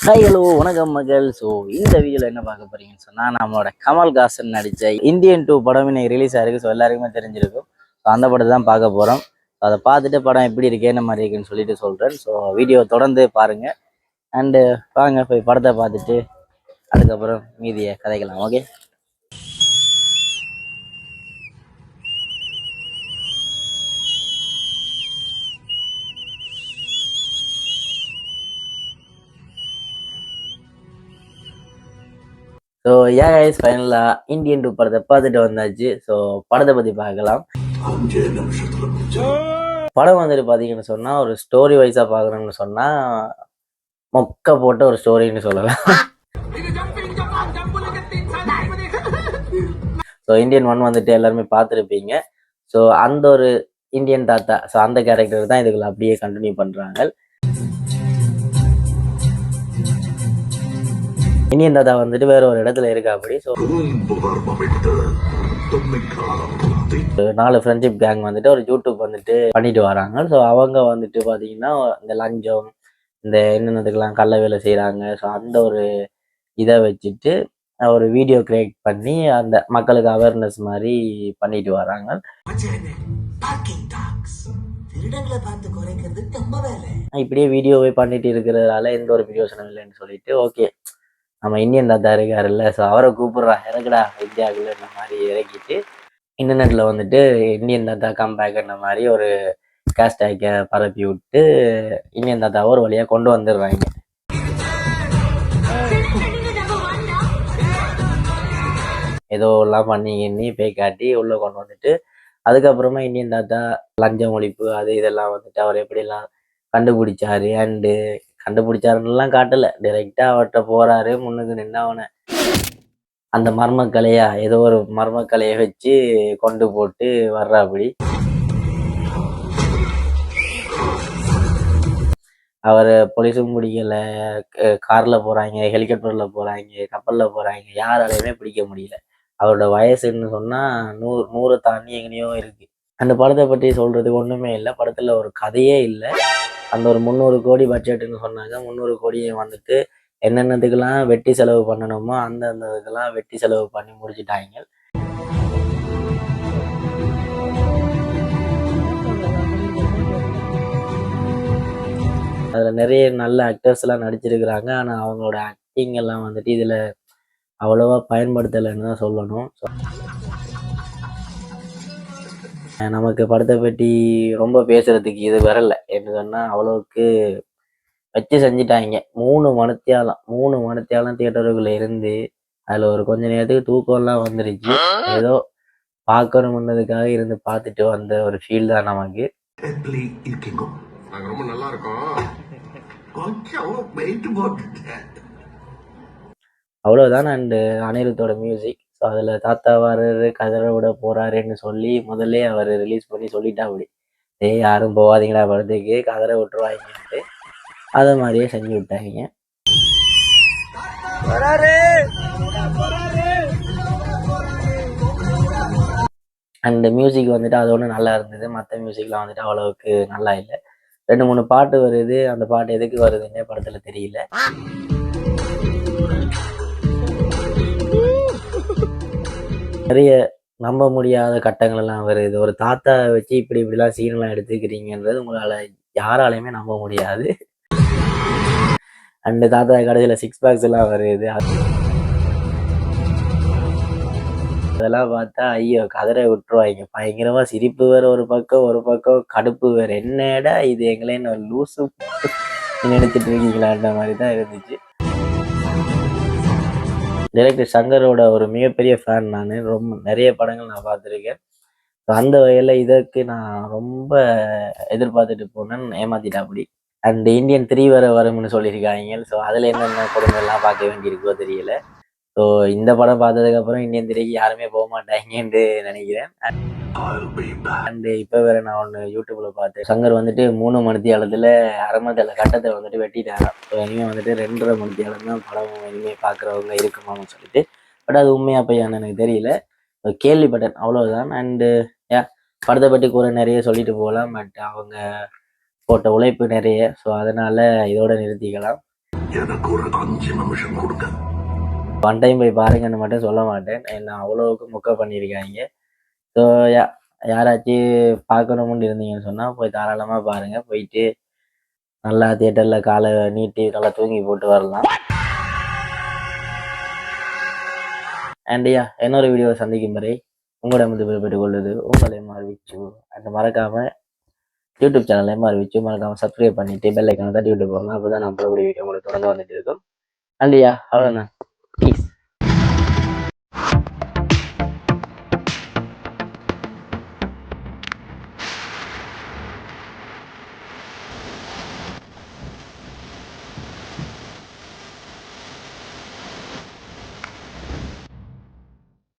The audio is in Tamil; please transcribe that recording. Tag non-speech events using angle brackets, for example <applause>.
ஹாய் ஹலோ வணக்கம் மகள் ஸோ இந்த வீடியோவில் என்ன பார்க்க போறீங்கன்னு சொன்னால் நம்மளோட கமல்ஹாசன் நடித்த இந்தியன் டூ படம் இன்னைக்கு ரிலீஸ் ஆயிருக்கு ஸோ எல்லாருக்குமே தெரிஞ்சிருக்கும். ஸோ அந்த படத்தை தான் பார்க்க போகிறோம் ஸோ அதை பார்த்துட்டு படம் எப்படி இருக்கு என்ன மாதிரி இருக்குன்னு சொல்லிட்டு சொல்கிறேன் ஸோ வீடியோ தொடர்ந்து பாருங்கள் அண்டு வாங்க போய் படத்தை பார்த்துட்டு அதுக்கப்புறம் மீதியை கதைக்கலாம். ஓகே ஸோ ஏன் கைஸ் ஃபைனலாக இந்தியன் டூ படத்தை பார்த்துட்டு வந்தாச்சு. ஸோ படத்தை பற்றி பார்க்கலாம். படம் வந்துட்டு பார்த்தீங்கன்னு சொன்னால் ஒரு ஸ்டோரி வைஸாக பார்க்கணும்னு சொன்னால் மொக்க போட்ட ஒரு ஸ்டோரின்னு சொல்லலாம். ஸோ இந்தியன் ஒன் வந்துட்டு எல்லாருமே பார்த்துருப்பீங்க. ஸோ அந்த ஒரு இந்தியன் தாத்தா ஸோ அந்த கேரக்டர் தான் இதுக்குள்ள அப்படியே கண்டினியூ பண்ணுறாங்க இந்தியன் தாத்தா வந்துட்டு வேற ஒரு இடத்துல இருக்கா அப்படி. ஸோ நாலு ஃப்ரெண்ட்ஷிப் கேங் வந்துட்டு ஒரு யூடியூப் வந்துட்டு பண்ணிட்டு வராங்க. ஸோ அவங்க வந்துட்டு பார்த்தீங்கன்னா இந்த லஞ்சம் இந்த என்னென்னதுக்கெல்லாம் கள்ள வேலை செய்கிறாங்க ஸோ அந்த ஒரு இதை வச்சுட்டு ஒரு வீடியோ கிரியேட் பண்ணி அந்த மக்களுக்கு அவேர்னஸ் மாதிரி பண்ணிட்டு வராங்க. இப்படியே வீடியோவே பண்ணிட்டு இருக்கிறதால எந்த ஒரு பிரயோசனம் இல்லைன்னு சொல்லிட்டு ஓகே நம்ம இந்தியன் தாத்தா இருக்காருல்ல ஸோ அவரை கூப்பிடுறா இறக்குடா இந்தியாவுக்குள்ள இந்த மாதிரி இறக்கிட்டு இன்டர்நெட்டில் வந்துட்டு இந்தியன் தாத்தா கம்பேக்ன்ற மாதிரி ஒரு கேஷ்டேக்கை பரப்பி விட்டு இந்தியன் தாத்தாவை ஒரு வழியாக கொண்டு வந்துடுறாங்க. ஏதோ எல்லாம் பண்ணி எண்ணி பேய் காட்டி உள்ளே கொண்டு வந்துட்டு அதுக்கப்புறமா இந்தியன் தாத்தா லஞ்சம் ஒழிப்பு அது இதெல்லாம் வந்துட்டு அவர் எப்படிலாம் கண்டுபிடிச்சாரு அண்டு கண்டுபிடிச்சாருன்னுலாம் காட்டல. டைரெக்டா அவர்கிட்ட போறாரு முன்னுக்கு நின்று அவனை அந்த மர்மக்கலையா ஏதோ ஒரு மர்மக்கலையை வச்சு கொண்டு போட்டு வர்றாப்படி. அவர் போலீஸும் பிடிக்கல கார்ல போறாங்க ஹெலிகாப்டர்ல போறாங்க கப்பல்ல போறாங்க யாராலையுமே பிடிக்க முடியல. அவரோட வயசுன்னு சொன்னா நூறு நூறு தாண்டி எங்கேயோ இருக்கு. அந்த படத்தை பற்றி சொல்றதுக்கு ஒண்ணுமே இல்லை. படத்துல ஒரு கதையே இல்லை. அந்த ஒரு முந்நூறு கோடி பட்ஜெட்டுன்னு சொன்னாங்க. முந்நூறு கோடியை வந்துட்டு என்னென்னதுக்கெல்லாம் வெட்டி செலவு பண்ணணுமோ அந்தந்ததுக்கெல்லாம் இதுக்கெல்லாம் வெட்டி செலவு பண்ணி முடிச்சிட்டாங்க. அதில் நிறைய நல்ல ஆக்டர்ஸ் எல்லாம் நடிச்சிருக்கிறாங்க. ஆனால் அவங்களோட ஆக்டிங் எல்லாம் வந்துட்டு இதில் அவ்வளோவா பயன்படுத்தலைன்னு தான் சொல்லணும். ஸோ நமக்கு படத்தை பற்றி ரொம்ப பேசுறதுக்கு இது வரல. என்று சொன்னால் அவ்வளோவுக்கு வச்சு செஞ்சிட்டாங்க. மூணு மணத்தியாலம் மூணு மணத்தியாலம் தியேட்டருக்குள்ள இருந்து அதில் ஒரு கொஞ்ச நேரத்துக்கு தூக்கம்லாம் வந்துருச்சு. ஏதோ பார்க்கணும்ன்றதுக்காக இருந்து பார்த்துட்டு வந்த ஒரு ஃபீல் தான் நமக்கு. எப்படி இருக்கீங்க. நாங்க ரொம்ப நல்லா இருக்கோம். கொஞ்சம் வெயிட் போட்டுட்டேன். அவ்வளோதான் அண்டு அனிருத்தோட மியூசிக் ஸோ அதில் தாத்தா வர்றாரு கதற விட போறாருன்னு சொல்லி முதல்ல அவர் ரிலீஸ் பண்ணி சொல்லிட்டா அப்படி ஏய் யாரும் போகாதீங்கடா படத்துக்கு கதற விட்டுருவாங்கன்ட்டு அதை மாதிரியே செஞ்சு விட்டாங்க. அண்ட் மியூசிக் வந்துட்டு அது ஒன்று நல்லா இருந்தது. மற்ற மியூசிக்லாம் வந்துட்டு அவ்வளவுக்கு நல்லா இல்லை. ரெண்டு மூணு பாட்டு வருது. அந்த பாட்டு எதுக்கு வருதுன்னே படத்தில் தெரியல. நிறைய நம்ப முடியாத கட்டங்கள் எல்லாம் வருது. ஒரு தாத்தா வச்சு இப்படி இப்படிலாம் சீனெல்லாம் எடுத்துக்கிறீங்கன்றது உங்களால யாராலையுமே நம்ப முடியாது. அண்டு தாத்தா கடைசியில் சிக்ஸ் பேக்ஸ் எல்லாம் வருது. அதெல்லாம் பார்த்தா ஐயோ கதரை விட்டுருவாங்க. பயங்கரமா சிரிப்பு வேற ஒரு பக்கம் ஒரு பக்கம் கடுப்பு வேற. என்னடா இது எங்களே நான் லூசு <laughs> நினைச்சிட்டு இருக்கீங்களான்ற மாதிரி தான் இருந்துச்சு. டைரக்டர் சங்கரோட ஒரு மிகப்பெரிய ஃபேன் நான். ரொம்ப நிறைய படங்கள் நான் பார்த்துருக்கேன். ஸோ அந்த வகையில் இதற்கு நான் ரொம்ப எதிர்பார்த்துட்டு போனேன் ஏமாத்திட்டேன் அப்படி அண்ட் இந்தியன் த்ரீ வர வரும்னு சொல்லியிருக்காங்க. ஸோ அதில் என்னென்ன படங்கள்லாம் பார்க்க வேண்டியிருக்கோ தெரியல. ஸோ இந்த படம் பார்த்ததுக்கப்புறம் இந்தியன் த்ரீக்கு யாருமே போக மாட்டாங்கன்னு நினைக்கிறேன். அண்ட் இப்போ வேற நான் ஒன்று யூடியூப்ல பார்த்தேன். சங்கர் வந்துட்டு மூணு மணித்தியாலத்தில் அரமத்தில் கட்டத்தை வந்துட்டு வெட்டிட்டாராம். ஸோ இனிமேல் வந்துட்டு ரெண்டரை மணித்தியாலம் தான் படம் இனிமேல் பார்க்குறவங்க இருக்குமான்னு சொல்லிட்டு. பட் அது உண்மையா பையான்னு எனக்கு தெரியல. கேள்விப்பட்டேன். அவ்வளவுதான். அண்டு ஏ படத்தை பற்றி கூட நிறைய சொல்லிட்டு போகலாம். பட் அவங்க போட்ட உழைப்பு நிறைய. ஸோ அதனால இதோட நிறுத்திக்கலாம். எனக்கு ஒரு அஞ்சு நிமிஷம் கொடுங்க. ஒன் டைம் போய் பாருங்கன்னு மட்டும் சொல்ல மாட்டேன். என்ன அவ்வளோவுக்கு முக்க பண்ணியிருக்காங்க. ஸோ யா யாராச்சும் பார்க்கணும்னு இருந்தீங்கன்னு சொன்னால் போய் தாராளமாக பாருங்கள் போயிட்டு நல்லா தியேட்டரில் காலை நீட்டி நல்லா தூங்கி போட்டு வரலாம். அண்டியா இன்னொரு வீடியோ சந்திக்கும் வரை உங்களிடமிருந்து விடைபெற்றுக் கொள்வது உங்களை மாறிவிச்சு அந்த மறக்காமல் யூடியூப் சேனலை மாறிவிச்சு மறக்காமல் சப்ஸ்கிரைப் பண்ணிட்டு பெல் ஐக்கான தட்டி விட்டு அப்போ தான் நம்மளோட வீடியோ உங்களுக்கு தொடர்ந்து வந்துட்டு இருக்கும். அண்டியா அவ்வளோதான்